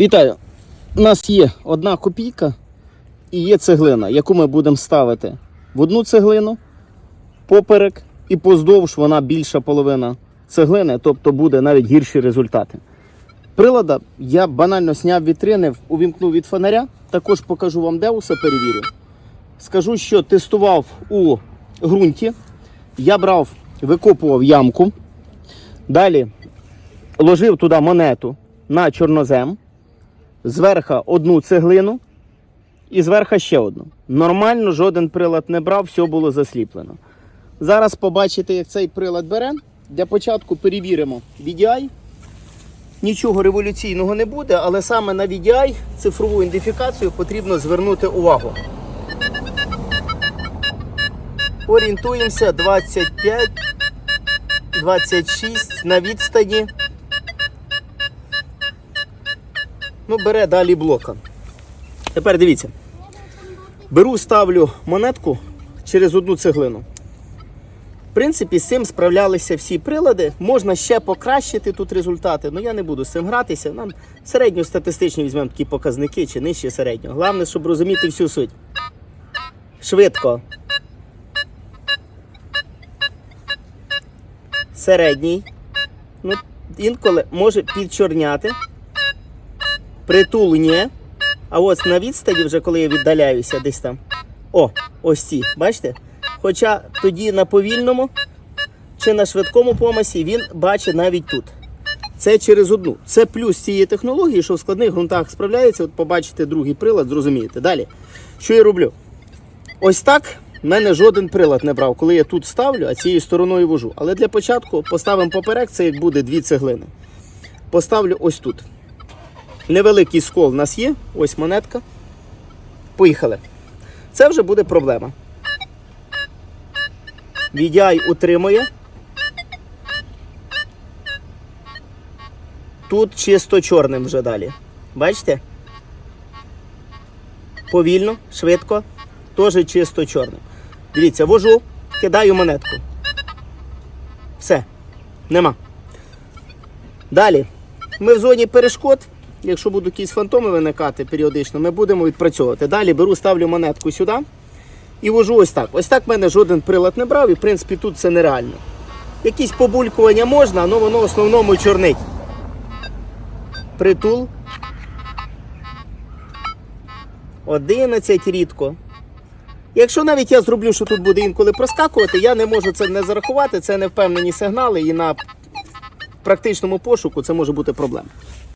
Вітаю! У нас є одна копійка і є цеглина, яку ми будемо ставити в одну цеглину, поперек і поздовж вона більша половина цеглини, тобто буде навіть гірші результати. Прилада я банально зняв вітрини, увімкнув від фонаря, також покажу вам, де усе перевірю. Скажу, що тестував у ґрунті. Я брав, викопував ямку. Далі ложив туди монету на чорнозем, зверха одну цеглину і зверха ще одну. Нормально жоден прилад не брав, все було засліплено. Зараз побачите, як цей прилад бере. Для початку перевіримо VDI. Нічого революційного не буде, але саме на VDI цифрову ідентифікацію потрібно звернути увагу. Орієнтуємося 25, 26 на відстані. Ну, бере далі блока. Тепер дивіться. Беру, ставлю монетку через одну цеглину. В принципі, з цим справлялися всі прилади. Можна ще покращити тут результати, але я не буду з цим гратися. Нам середньостатистичні візьмемо такі показники чи нижче середнього. Головне, щоб розуміти всю суть. Швидко. Середній. Ну, інколи може підчорняти. Притул ні. А ось на відстані, вже коли я віддаляюся десь там. О, ось ці, бачите? Хоча тоді на повільному чи на швидкому помасі він бачить навіть тут. Це через одну. Це плюс цієї технології, що в складних ґрунтах справляється. От побачите другий прилад, зрозумієте. Далі. Що я роблю? Ось так в мене жоден прилад не брав, коли я тут ставлю, а цією стороною вожу. Але для початку поставимо поперек, це як буде дві цеглини. Поставлю ось тут. Невеликий скол в нас є, ось монетка. Поїхали. Це вже буде проблема. VDI утримує. Тут чисто чорним вже далі. Бачите? Повільно, швидко, теж чисто чорним. Дивіться, вожу, кидаю монетку. Все, нема. Далі. Ми в зоні перешкод. Якщо будуть якісь фантоми виникати періодично, ми будемо відпрацьовувати. Далі беру, ставлю монетку сюди і вожу ось так. Ось так в мене жоден прилад не брав, і в принципі тут це нереально. Якісь побулькування можна, але воно в основному чорнить. Притул. 11 рідко. Якщо навіть я зроблю, що тут буде інколи проскакувати, я не можу це не зарахувати, це не впевнені сигнали, і на практичному пошуку це може бути проблема.